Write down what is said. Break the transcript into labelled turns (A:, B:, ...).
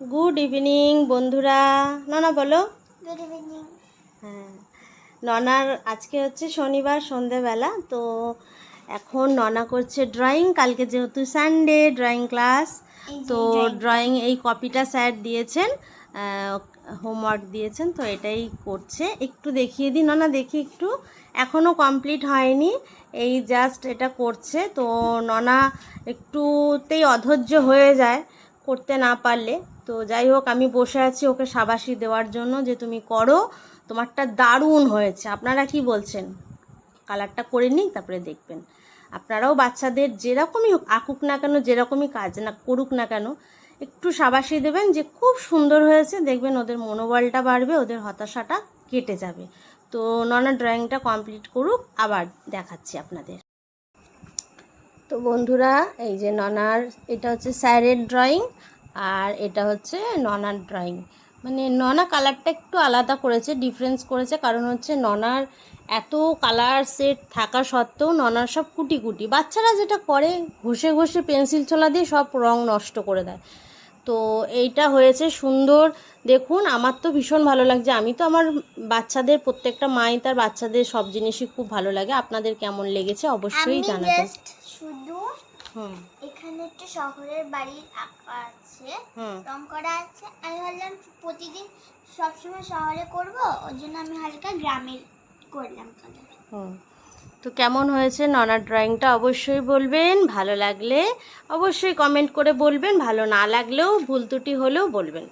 A: Good evening বন্ধুরা। ননা বলো।
B: Good evening
A: হ্যাঁ। ননার আজকে হচ্ছে শনিবার সন্ধেবেলা তো এখন ননা করছে ড্রয়িং কালকে যেহেতু সানডে ড্রয়িং ক্লাস তো ড্রয়িং এই কপিটা স্যার দিয়েছেন হোমওয়ার্ক দিয়েছেন তো এটাই করছে। একটু দেখিয়ে দিন ননা দেখি একটু। এখনও কমপ্লিট হয়নি। এই জাস্ট এটা করছে। তো ননা একটুতেই অধৈর্য হয়ে যায়। করতে না পারলে, তো যাই হোক, আমি বসে আছি ওকে সাবাসি দেওয়ার জন্য যে তুমি করো, তোমারটা দারুণ হয়েছে। আপনারা কি বলছেন? কালারটা করে নিই তারপরে দেখবেন। আপনারাও বাচ্চাদের যেরকমই আঁকুক না কেন, যেরকমই কাজ না করুক না কেন, একটু সাবাসি দেবেন যে খুব সুন্দর হয়েছে। দেখবেন ওদের মনোবলটা বাড়বে, ওদের হতাশাটা কেটে যাবে। তো ননা ড্রয়িংটা কমপ্লিট করুক, আবার দেখাচ্ছি আপনাদের। তো বন্ধুরা, এই যে ননার, এটা হচ্ছে স্যারের ড্রয়িং আর এটা হচ্ছে ননার ড্রয়িং মানে ননা কালারটা একটু আলাদা করেছে ডিফারেন্স করেছে, কারণ হচ্ছে ননার এত কালার সেট থাকা সত্ত্বেও ননার সব কুটি কুটি। বাচ্চারা যেটা করে, ঘষে ঘষে পেন্সিল ছোলা দিয়ে সব রং নষ্ট করে দেয়। তো এইটা হয়েছে সুন্দর। দেখুন আমার তো ভীষণ ভালো লাগছে। আমি তো আমার বাচ্চাদের প্রত্যেকটা মাই তার বাচ্চাদের সব জিনিসই খুব ভালো লাগে। আপনাদের কেমন লেগেছে অবশ্যই জানাবেন।
B: শুধু
A: হুম।
B: এখানে একটা শহরের বাড়ির আঁকা আছে রং করা আছে। আমি ভাবলাম প্রতিদিন সবসময় শহরে করব ওর জন্য আমি হালকা গ্রামের করলাম। কালার
A: হুম। তো কেমন হয়েছে ননার ড্রয়িংটা অবশ্যই বলবেন, ভালো লাগলে অবশ্যই কমেন্ট করে বলবেন, ভালো না লাগলেও ভুল ত্রুটি হলেও বলবেন।